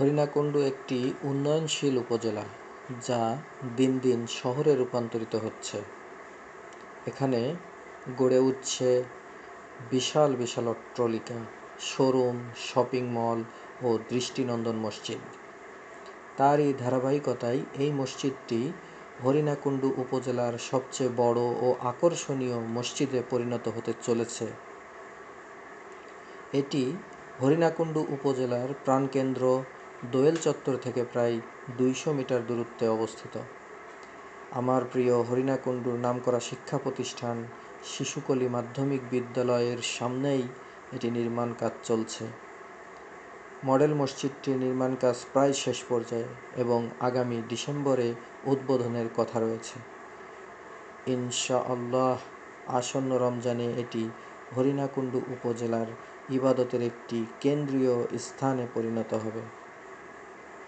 হরিণাকুণ্ডু একটি উন্নয়নশীল উপজেলা যা দিন দিন শহরে রূপান্তরিত হচ্ছে। এখানে গড়ে উঠছে বিশাল বিশাল অট্টালিকা, শোরুম, শপিং মল ও দৃষ্টিনন্দন মসজিদ। তারই ধারাবাহিকতায় এই মসজিদটি হরিণাকুণ্ডু উপজেলার সবচেয়ে বড় ও আকর্ষণীয় মসজিদে পরিণত হতে চলেছে। এটি হরিণাকুণ্ডু উপজেলার প্রাণকেন্দ্র দোয়েল চত্বর থেকে প্রায় দুইশো মিটার দূরত্বে অবস্থিত। আমার প্রিয় হরিণাকুণ্ডুর নামকরা শিক্ষা প্রতিষ্ঠান শিশুকলি মাধ্যমিক বিদ্যালয়ের সামনেই এটি নির্মাণ কাজ চলছে। মডেল মসজিদটির নির্মাণ কাজ প্রায় শেষ পর্যায়ে এবং আগামী ডিসেম্বরে উদ্বোধনের কথা রয়েছে। ইনশাআল্লাহ আসন্ন রমজানে এটি হরিণাকুণ্ডু উপজেলার ইবাদতের একটি কেন্দ্রীয় স্থানে পরিণত হবে।